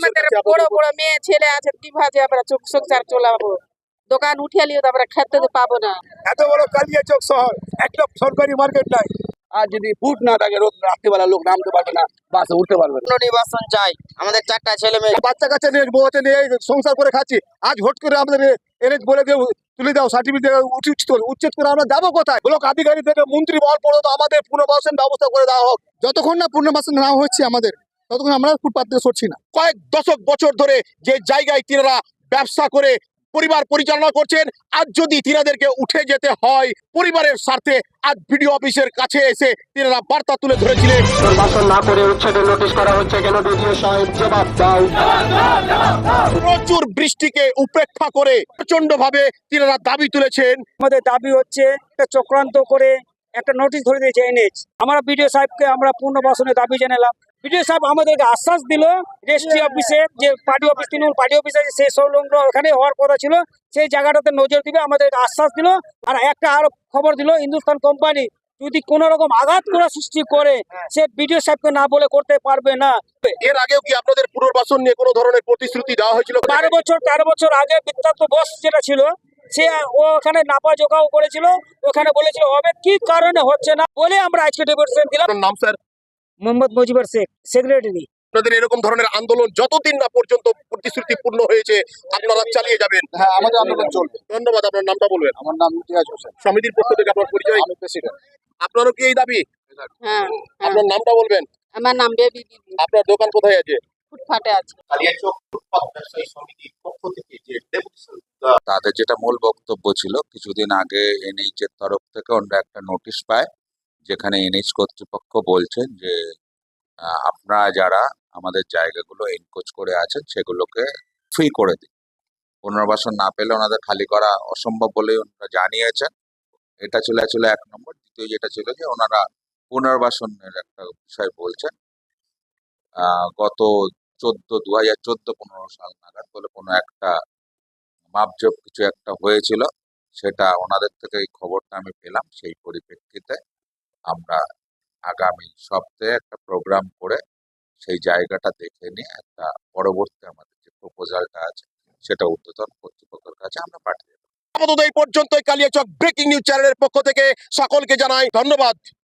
আমাদের বড় বড় মেয়ে ছেলে আছে কীভাবে আমরা চোখ সংসার চলাবো? দোকান তো আমরা খেতে পাবো না। এত বড় কালিয়া শহর একটা সরকারি মার্কেট নাই। আর যদি ফুট না থাকে রোদ রাত্রিবেলা লোক নামতে পারবে না বাসে উঠতে পারবে না। নির্বাচন চাই। আমাদের চারটা ছেলে মেয়ে। বাচ্চা নিয়ে নিয়ে সংসার করে খাচ্ছি। আজ হট করে আমাদের বলে তুলে দাও সার্টিফিকেট উচিত উচ্ছেদ করে আমরা যাব কোথায়? ব্লক আধিকারিক থেকে মন্ত্রী মহল পর্যন্ত আমাদের পুনর্বাসন ব্যবস্থা করে দেওয়া হোক। যতক্ষণ না পুনর্বাসন না হচ্ছে আমাদের ততক্ষণ আমরা ফুটপাত থেকে সরছি না। কয়েক দশক বছর ধরে যে জায়গায় তিনারা ব্যবসা করে পরিবার পরিচালনা করছেন আজ যদি তিনাদেরকে উঠে যেতে হয় পরিবারের স্বার্থে আজ বিডিও অফিসের কাছে এসে তিনারা বার্তা তুলে ধরেছিলেন। না করে উচ্ছেদের নোটিশ করা হচ্ছে কেন? বিডিও সাহেব জবাব দাও। প্রচুর বৃষ্টিকে উপেক্ষা করে প্রচণ্ড ভাবে তিনারা দাবি তুলেছেন। আমাদের দাবি হচ্ছে একটা চক্রান্ত করে একটা নোটিশ ধরে দিয়েছে এনএচ আমরা বিডিও সাহেবকে আমরা পুনর্বাসনের দাবি জানালাম। বিডিও সাহেব আমাদেরকে আশ্বাস দিল রেজিস্ট্রি অফিসে যে party office Trinamool party office আছে সেই সংলগ্ন ওখানে হওয়ার কথা ছিল সেই জায়গাটাতে নজর দিবে আমাদেরকে আশ্বাস দিল। আর একটা আরও খবর দিল হিন্দুস্তান কোম্পানি যদি কোন রকম আঘাত করা সৃষ্টি করে সে বিডিও সাহেবকে না বলে করতে পারবে না। এর আগেও কি আপনাদের পুনর্বাসন নিয়ে কোনো ধরনের প্রতিশ্রুতি দেওয়া হয়েছিল? বারো বছর তেরো বছর আগে বৃত্তান্ত বস যেটা ছিল সে ওখানে নাপা জোগাও করেছিল ওখানে বলেছিল হবে কি কারণে হচ্ছে না? বলে আমরা আজকে ডেপুটেশন দিলাম। নাম স্যার মোহাম্মদ মুজিবুর শেখ সেক্রেটারি আপনাদের এরকম ধরনের আন্দোলন যতদিন না পর্যন্ত প্রতিশ্রুতি পূর্ণ হয়েছে আপনারা চালিয়ে যাবেন। হ্যাঁ আমাদের আন্দোলন চলবে। ধন্যবাদ আপনার নামটা বলবেন? আমার নাম ইতিহাস হোসেন। সমিতির পক্ষ থেকে আপনার পরিচয়? প্রেসিডেন্ট। আপনারও কি এই দাবি? হ্যাঁ হ্যাঁ। আপনার নামটা বলবেন? আমার নাম বেবি। আপনার দোকান কোথায় আছে? আছে। কালিয়াচক ফুটপাত ব্যবসায়ী সমিতির পক্ষ থেকে যে ডেপুটেশন তাদের যেটা মূল বক্তব্য ছিল কিছুদিন আগে এনএইচ এর তরফ থেকে অন্য একটা নোটিশ পায়। যেখানে এনএইচ কর্তৃপক্ষ বলছেন যে আপনারা যারা আমাদের জায়গাগুলো এনকোচ করে আছেন সেগুলোকে ফ্রি করে দিন পুনর্বাসন না পেলে ওনাদের খালি করা অসম্ভব বলে ওনারা জানিয়েছেন। এটা ছিল ছিল এক নম্বর। দ্বিতীয় যেটা ছিল যে, ওনারা পুনর্বাসনের একটা বিষয় বলছেন। গত চোদ্দ দু হাজার চোদ্দ পনেরো সাল নাগাদ বলে কোনো একটা মাপজোপ কিছু একটা হয়েছিল। সেটা ওনাদের থেকে এই খবরটা আমি পেলাম। সেই পরিপ্রেক্ষিতে আমরা আগামী সপ্তাহে একটা প্রোগ্রাম করে সেই জায়গাটা দেখে নিয়ে একটা পরবর্তী আমাদের যে প্রপোজালটা আছে, সেটা উদ্বোধন কর্তৃপক্ষের কাছে আমরা পাঠিয়ে দেবো। আপাতত এই পর্যন্ত কালিয়াচক ব্রেকিং নিউজ চ্যানেলের পক্ষ থেকে সকলকে জানাই ধন্যবাদ।